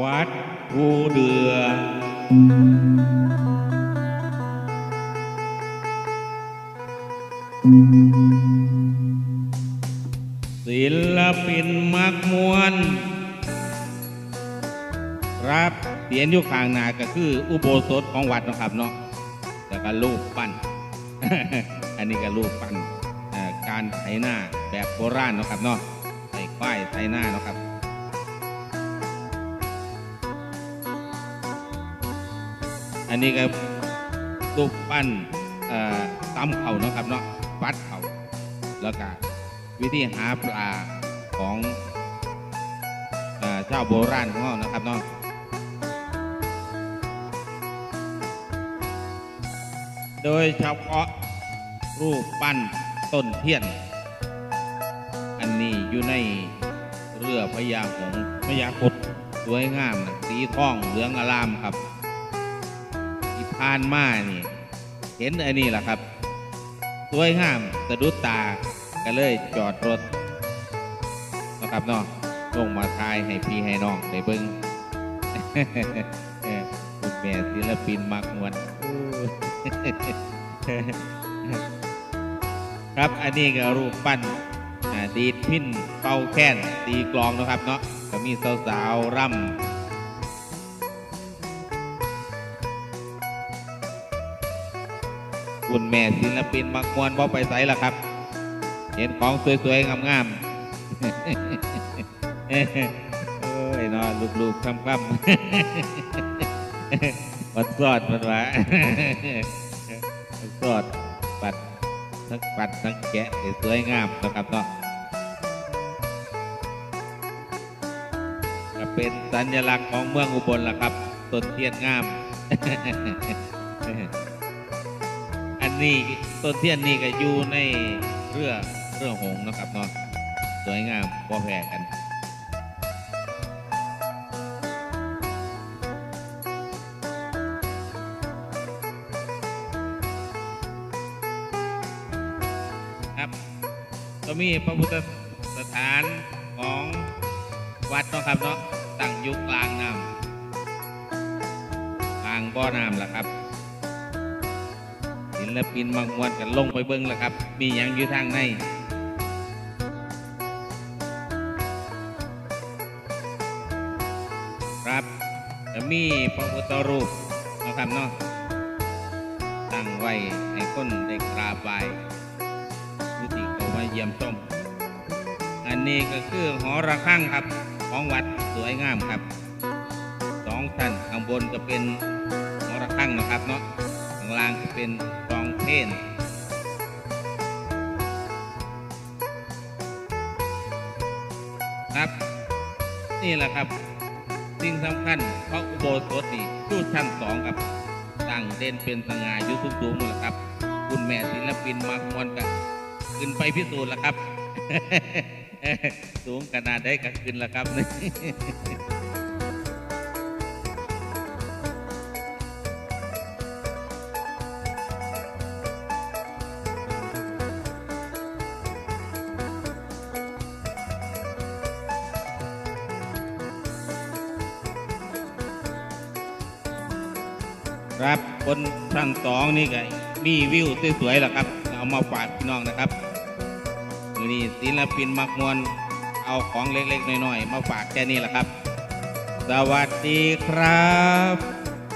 วัดภูเดือ ศิลปินมักมวนครับเสียนอยู่ข้างนาก็คือ อุโบสถของวัดนะครับเนาะแล้วก็รูปปั้น อันนี้ก็รูปปั้นการไถนาแบบโบราณนะครับเนาะใส่ควายไถนานะครับ อันนี้ก็รูปปั้นเอ่อตำเขาเนาะครับเนาะปัดเขาแล้วก็วิธีหาปลาของเจ้าโบราณของเรานะครับเนาะโดยเฉพาะรูปปั้นต้นเทียน อันนี้อยู่ในเรือพญาหงพญาคดสวยงามนะสีทองเหลืองอลามครับ ผ่านมานี่ เห็นอันนี้แหละครับสวยงามสะดุดตาก็เลยจอดรถนะครับเนาะลงมาทายให้พี่ให้น้องได้เบิ้งคุณแม่ศิลปินมักมวนครับอันนี้ก็รูปปั้นดีดพินเป่าแค้นตีกลองนะครับเนาะก็มีสาวๆร่ำ คุณแม่ศิลปินมักมวนบ่ไปใสล่ะครับ เห็นของสวยๆงามๆโอ้ยเนอนลูกๆคำๆมันสอดมันว่ามันสอดปัดทั้งปัดทั้งแกะสวยงามนะครับเนาะก็เป็นสัญลักษณ์ของเมืองอุบลล่ะครับต้นเทียนงาม นนี้ต้นเทียนนี่ก็อยู่ในเรือเรือหงนะครับเนาะสวยงามพอแพ้กันครับก็มีพระพุทธสถานของวัดเนาะครับเนาะตั้งอยุคกลางน้ำกลางบ่อน้ำแหละครับ ศิลปินบางมวนกันลงไปเบิ้งแล้วครับ มีอย่างอยู่ทางในครับจะมีพระพุทธรูปนะครับเนาะตั้งไว้ให้คนได้กราบไหว้ผู้ที่เขามาเยี่ยมชม อันนี้ก็คือหอระฆังครับ ของวัดสวยงามครับสองชั้นข้างบนก็เป็นหอระฆังนะครับเนาะข้างล่างเป็เพลน ครับนี่แหละครับ สิ่งสำคัญเพราะอุโบสถนี่อยู่ชั้นสองครับตั้งเด่นเป็นสง่าอยู่สูงๆหมดแล้วครับ คุณแม่ศิลปินมากมวนกันขึ้นไปพิสูจน์แล้วครับ สูงขนาดได้ก็ขึ้นแล้วครับ ครับบนชั้นสองนี่ก็มีวิวสวยๆแหละครับ เอามาฝากพี่น้องนะครับมือนี้ศิลปินมักมวลเอาของเล็กๆน้อยๆมาฝากแค่นี้แหละครับ สวัสดีครับ